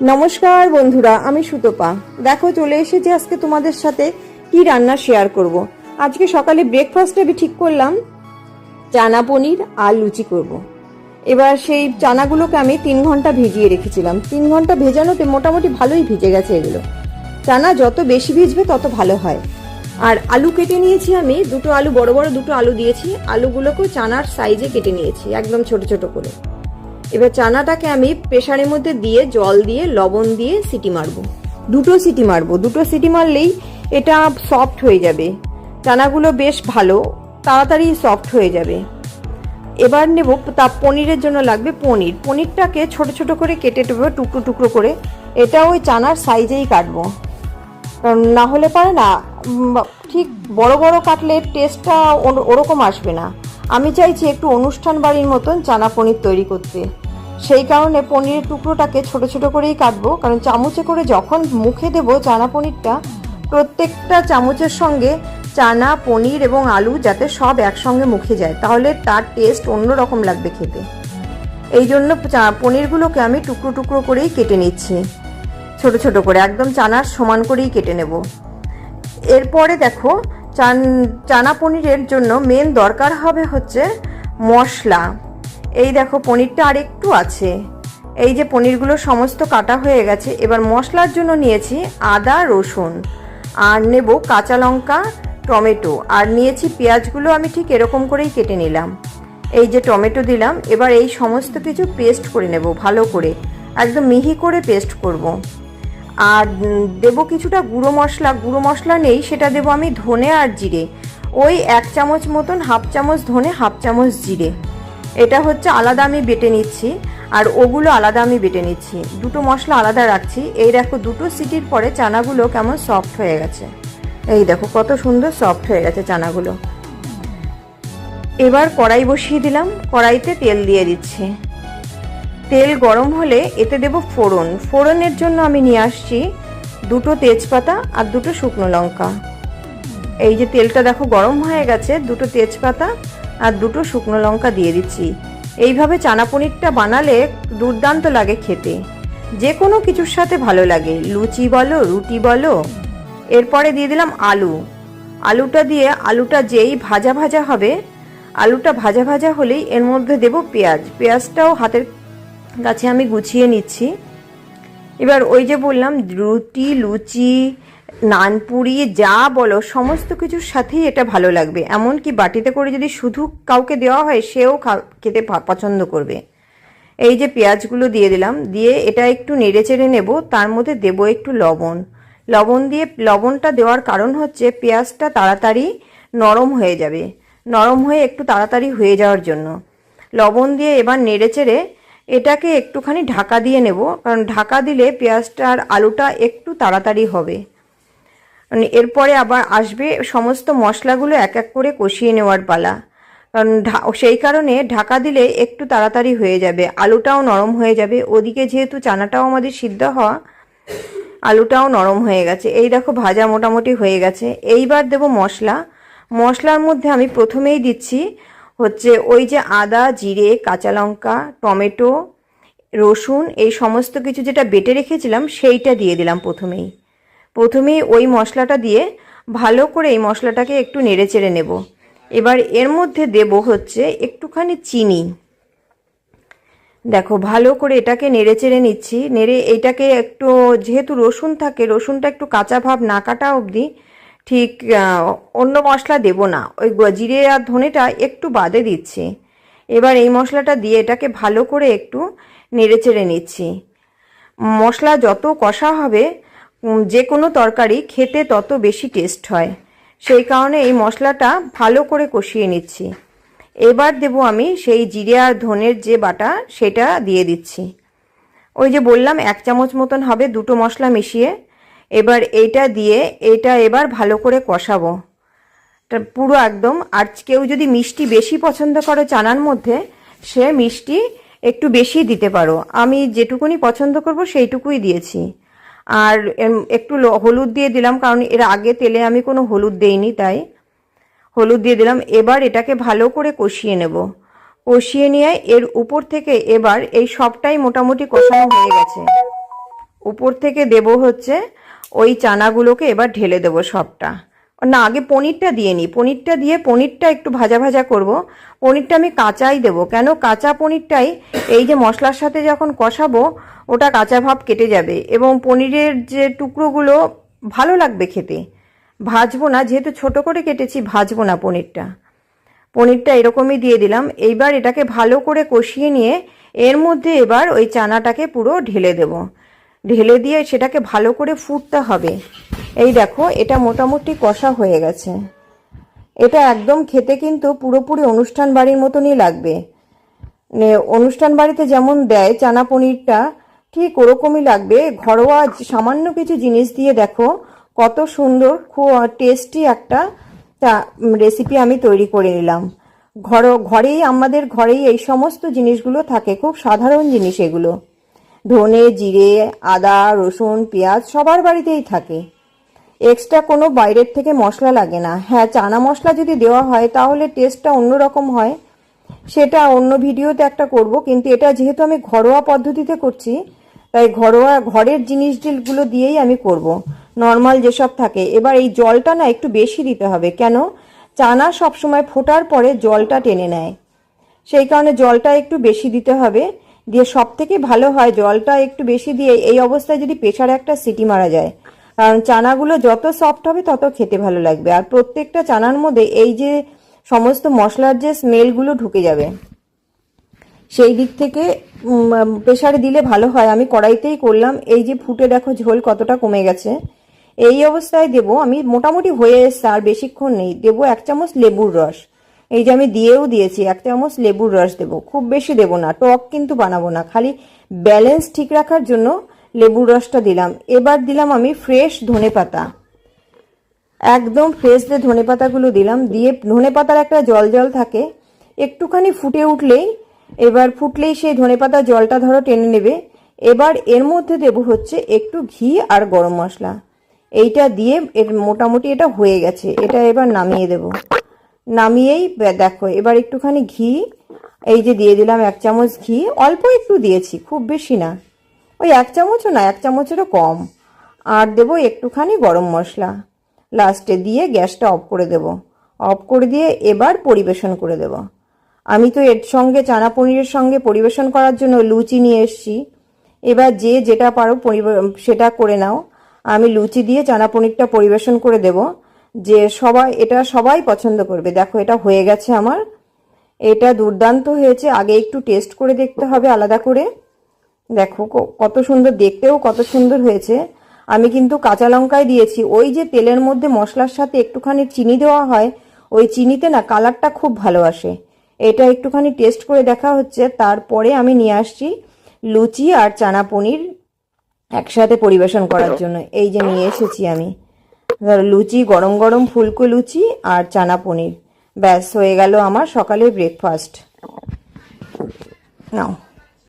নমস্কার বন্ধুরা, আমি সুতপা। দেখো, চলে এসেছি আজকে তোমাদের সাথে কি রান্না শেয়ার করব। আজকে সকালে ব্রেকফাস্টে আমি ঠিক করলাম, চানা পনির আর লুচি করব। এবার সেই চানাগুলোকে আমি তিন ঘণ্টা ভিজিয়ে রেখেছিলাম। তিন ঘণ্টা ভেজানোতে মোটামুটি ভালোই ভিজে গেছে এগুলো। চানা যত বেশি ভিজবে তত ভালো হয়। আর আলু কেটে নিয়েছি আমি, দুটো আলু, বড় বড় দুটো আলু দিয়েছি। আলুগুলোকেও চানার সাইজে কেটে নিয়েছি, একদম ছোট ছোট করে। এবার চানাটাকে আমি প্রেশারের মধ্যে দিয়ে, জল দিয়ে, লবণ দিয়ে সিটি মারবো। দুটো সিটি মারবো। দুটো সিটি মারলেই এটা সফট হয়ে যাবে। চানাগুলো বেশ ভালো, তাড়াতাড়ি সফট হয়ে যাবে। এবার নেব তা পনিরের জন্য লাগবে পনির। পনিরটাকে ছোট ছোট করে কেটে নেব টুকরো টুকরো করে এটা ওই চানার সাইজেই কাটবো। কারণ না হলে পারে না ঠিক বড় বড় কাটলে টেস্টটা ওরকম আসবে না। আমি চাইছি একটু অনুষ্ঠান বাড়ির মতন চানা পনির তৈরি করতে। সেই কারণে পনিরের টুকরোটাকে ছোট ছোট করেই কাটবো, কারণ চামচে করে যখন মুখে দেবো চানা পনিরটা, প্রত্যেকটা চামচের সঙ্গে চানা, পনির এবং আলু যাতে সব একসঙ্গে মুখে যায়, তাহলে তার টেস্ট অন্যরকম লাগবে খেতে। এই জন্য পনিরগুলোকে আমি টুকরো টুকরো করেই কেটে নিচ্ছি। ছোট ছোট করে, একদম চানার সমান করেই কেটে নেব। এরপরে দেখো চান, চানা পনিরের জন্য মেন দরকার হবে হচ্ছে মশলা। এই দেখো, পনিরটা আর একটু আছে। এই যে পনিরগুলো সমস্ত কাটা হয়ে গেছে, এবার মশলার জন্য নিয়েছি আদা, রসুন। আর নেব কাঁচা লঙ্কা, টমেটো। আর নিয়েছি পেঁয়াজগুলো আমি ঠিক এরকম করেই কেটে নিলাম। এই যে টমেটো দিলাম, এবার এই সমস্ত কিছু পেস্ট করে নেব ভালো করে। একদম মিহি করে পেস্ট করব। আর দেবো কিছুটা গুঁড়ো মশলা গুঁড়ো মশলা নেই, সেটা দেবো আমি ধনে আর জিরে। ওই এক চামচ মতন হাফ চামচ ধনে, হাফ চামচ জিরে। এটা হচ্ছে আলাদা আমি বেটে নিচ্ছি, আর ওগুলো আলাদা আমি বেটে নিচ্ছি। দুটো মশলা আলাদা রাখছি। এই দেখো, দুটো সিটির পরে চানাগুলো কেমন সফট হয়ে গেছে। এই দেখো, কত সুন্দর সফট হয়ে গেছে চানাগুলো। এবার কড়াই বসিয়ে দিলাম। কড়াইতে তেল দিয়ে দিচ্ছি। তেল গরম হলে এতে দেব ফোড়ন। ফোড়নের জন্য আমি নিয়ে আসছি দুটো তেজপাতা আর দুটো শুকনো লঙ্কা। এই যে তেলটা দেখো গরম হয়ে গেছে, দুটো তেজপাতা আর দুটো শুকনো লঙ্কা দিয়ে দিচ্ছি। এইভাবে চানা পনিরটা বানালে দুর্দান্ত লাগে খেতে। যে কোনো কিছুর সাথে ভালো লাগে। লুচি বলো, রুটি বলো। এরপরে দিয়ে দিলাম আলু। আলুটা দিয়ে আলুটা যেই ভাজা ভাজা হবে, আলুটা ভাজা ভাজা হলেই এর মধ্যে দেব পেঁয়াজ। পেঁয়াজটাও হাতের কাছে আমি গুছিয়ে নিচ্ছি। এবার ওই যে বললাম, রুটি, লুচি, নানপুরি, যা বলো, সমস্ত কিছুর সাথেই এটা ভালো লাগবে। এমনকি বাটিতে করে যদি শুধু কাউকে দেওয়া হয়, সেও খেতে পছন্দ করবে। এই যে পেঁয়াজগুলো দিয়ে দিলাম, দিয়ে এটা একটু নেড়ে চেড়ে নেব, তার মধ্যে দেবো একটু লবণ। লবণ দিয়ে, লবণটা দেওয়ার কারণ হচ্ছে, পেঁয়াজটা তাড়াতাড়ি নরম হয়ে যাবে। নরম হয়ে একটু তাড়াতাড়ি হয়ে যাওয়ার জন্য। লবণ দিয়ে এবার নেড়ে চেড়ে এটাকে একটুখানি ঢাকা দিয়ে নেব, কারণ ঢাকা দিলে পেঁয়াজটা আর আলুটা একটু তাড়াতাড়ি হবে। মানে এরপরে আবার আসবে সমস্ত মশলাগুলো এক এক করে কষিয়ে নেওয়ার পালা। কারণ সেই কারণে ঢাকা দিলে একটু তাড়াতাড়ি হয়ে যাবে, আলুটাও নরম হয়ে যাবে। ওদিকে যেহেতু চানাটাও আমাদের সিদ্ধ হওয়া, আলুটাও নরম হয়ে গেছে। এই দেখো ভাজা মোটামুটি হয়ে গেছে। এইবার দেব মশলা। মশলার মধ্যে আমি প্রথমেই দিচ্ছি হচ্ছে ওই যে আদা, জিরে, কাঁচা লঙ্কা, টমেটো, রসুন, এই সমস্ত কিছু যেটা বেটে রেখেছিলাম সেইটা দিয়ে দিলাম প্রথমেই। প্রথমেই ওই মশলাটা দিয়ে ভালো করে এই মশলাটাকে একটু নেড়ে চেড়ে নেব। এবার এর মধ্যে দেব হচ্ছে একটুখানি চিনি। দেখো, ভালো করে এটাকে নেড়ে চেড়ে নিচ্ছি। নেড়ে এইটাকে একটু, যেহেতু রসুন থাকে, রসুনটা একটু কাঁচা ভাব না কাটা অবধি ঠিক অন্য মশলা দেব না। ওই জিরে আর ধনেটা একটু বাদে দিচ্ছি। এবার এই মশলাটা দিয়ে এটাকে ভালো করে একটু নেড়ে চেড়ে নিচ্ছি। মশলা যত কষা হবে যে কোনো তরকারি খেতে তত বেশি টেস্ট হয়। সেই কারণে এই মশলাটা ভালো করে কষিয়ে নিচ্ছি। এবার দেব আমি সেই জিরে আর ধনের যে বাটা, সেটা দিয়ে দিচ্ছি। ওই যে বললাম, এক চামচ মতন হবে দুটো মশলা মিশিয়ে। এবার এইটা দিয়ে এটা এবার ভালো করে কষাবো। পুরো একদম, আর কেউ যদি মিষ্টি বেশি পছন্দ করো চানার মধ্যে, সে মিষ্টি একটু বেশি দিতে পারো। আমি যেটুকুনি পছন্দ করব সেইটুকুই দিয়েছি। আর একটু হলুদ দিয়ে দিলাম, কারণ এর আগে তেলে আমি কোনো হলুদ দেইনি তাই। হলুদ দিয়ে দিলাম, এবার এটাকে ভালো করে কষিয়ে নেব। কষিয়ে নিয়ে এর উপর থেকে এবার এই সবটাই মোটামুটি কষানো হয়ে গেছে। উপর থেকে দেব হচ্ছে ওই চানাগুলোকে এবার ঢেলে দেবো সবটা। না, আগে পনিরটা দিয়ে নিই পনিরটা দিয়ে পনিরটা একটু ভাজা ভাজা করব। পনিরটা আমি কাঁচাই দেবো। কেন? কাঁচা পনিরটাই এই যে মশলার সাথে যখন কষাবো, ওটা কাঁচা ভাব কেটে যাবে এবং পনিরের যে টুকরোগুলো ভালো লাগবে খেতে। ভাজবো না, যেহেতু ছোট করে কেটেছি, ভাজবো না পনিরটা। পনিরটা এরকমই দিয়ে দিলাম। এইবার এটাকে ভালো করে কষিয়ে নিয়ে এর মধ্যে এবার ওই চানাটাকে পুরো ঢেলে দেব। ঢেলে দিয়ে সেটাকে ভালো করে ফুটতে হবে। এই দেখো, এটা মোটামুটি কষা হয়ে গেছে। এটা একদম খেতে কিন্তু পুরোপুরি অনুষ্ঠান বাড়ির মতনই লাগবে। অনুষ্ঠান বাড়িতে যেমন দেয় চানা পনিরটা, ঠিক ওরকমই লাগবে। ঘরোয়া সামান্য কিছু জিনিস দিয়ে দেখো, কত সুন্দর, খুব টেস্টি একটা, তা রেসিপি আমি তৈরি করে নিলাম। ঘর, ঘরেই, আমাদের ঘরেই এই সমস্ত জিনিসগুলো থাকে, খুব সাধারণ জিনিস এগুলো। ধনে, জিরে, আদা, রসুন, পেঁয়াজ সবার বাড়িতেই থাকে। এক্সট্রা কোনো বাইরের থেকে মশলা লাগে না। হ্যাঁ চানা মশলা যদি দেওয়া হয়, তাহলে টেস্টটা অন্যরকম হয়। সেটা অন্য ভিডিওতে একটা করব, কিন্তু এটা যেহেতু আমি ঘরোয়া পদ্ধতিতে করছি, তাই ঘরোয়া ঘরের জিনিসগুলো দিয়েই আমি করব। নর্মাল যেসব থাকে। এবার এই জলটা না একটু বেশি দিতে হবে। কেন? চানা সবসময় ফোটার পরে জলটা টেনে নেয়। সেই কারণে জলটা একটু বেশি দিতে হবে। দিয়ে সব থেকে ভালো হয় জলটা একটু বেশি দিয়ে এই অবস্থায় যদি প্রেশারে একটা সিটি মারা যায়। কারণ চানাগুলো যত সফট হবে তত খেতে ভালো লাগবে। আর প্রত্যেকটা চানার মধ্যে এই যে সমস্ত মশলার যে স্মেলগুলো ঢুকে যাবে, সেই দিক থেকে প্রেশারে দিলে ভালো হয়। আমি কড়াইতেই করলাম। এই যে ফুটে দেখো ঝোল কতটা কমে গেছে। এই অবস্থায় দেবো আমি মোটামুটি হয়ে এসছে, আর বেশিক্ষণ নেই। দেবো এক চামচ লেবুর রস। এই যে আমি দিয়েও দিয়েছি, এক চামচ লেবুর রস দেবো। খুব বেশি দেবো না, টক কিন্তু বানাবো না, খালি ব্যালেন্স ঠিক রাখার জন্য লেবুর রসটা দিলাম। এবার দিলাম আমি ফ্রেশ ধনে পাতা। একদম ফ্রেশ যে ধনে পাতাগুলো দিলাম, দিয়ে ধনে পাতার একটা জল জল থাকে, একটুখানি ফুটে উঠলেই, এবার ফুটলেই সেই ধনে পাতার জলটা ধরো টেনে নেবে। এবার এর মধ্যে দেবো হচ্ছে একটু ঘি আর গরম মশলা। এইটা দিয়ে এর মোটামুটি এটা হয়ে গেছে, এটা এবার নামিয়ে দেব। নামিয়েই দেখো, এবার একটুখানি ঘি, এই যে দিয়ে দিলাম এক চামচ ঘি, অল্প একটু দিয়েছি, খুব বেশি না। ওই এক চামচও না, এক চামচেরও কম। আর দেবো একটুখানি গরম মশলা। লাস্টে দিয়ে গ্যাসটা অফ করে দেব। অফ করে দিয়ে এবার পরিবেশন করে দেব। আমি তো এর সঙ্গে চানা পনিরের সঙ্গে পরিবেশন করার জন্য লুচি নিয়ে এসেছি। এবার যে যেটা পারো সেটা করে নাও। আমি লুচি দিয়ে চানা পনিরটা পরিবেশন করে দেব। যে সবাই, এটা সবাই পছন্দ করবে। দেখো, এটা হয়ে গেছে আমার। এটা দুর্দান্ত হয়েছে। আগে একটু টেস্ট করে দেখতে হবে, আলাদা করে। দেখো কত সুন্দর দেখতেও কত সুন্দর হয়েছে। আমি কিন্তু কাঁচা লঙ্কায় দিয়েছি। ওই যে তেলের মধ্যে মশলার সাথে একটুখানি চিনি দেওয়া হয়, ওই চিনিতে না কালারটা খুব ভালো আসে। এটা একটুখানি টেস্ট করে দেখা হচ্ছে। তারপরে আমি নিয়ে আসছি লুচি আর চানা পনির একসাথে পরিবেশন করার জন্য। এই যে নিয়ে এসেছি আমি। লুচি, গরম গরম ফুলকো লুচি আর চানা পনির। ব্যাস, হয়ে গেল আমার সকালের ব্রেকফাস্ট নাও।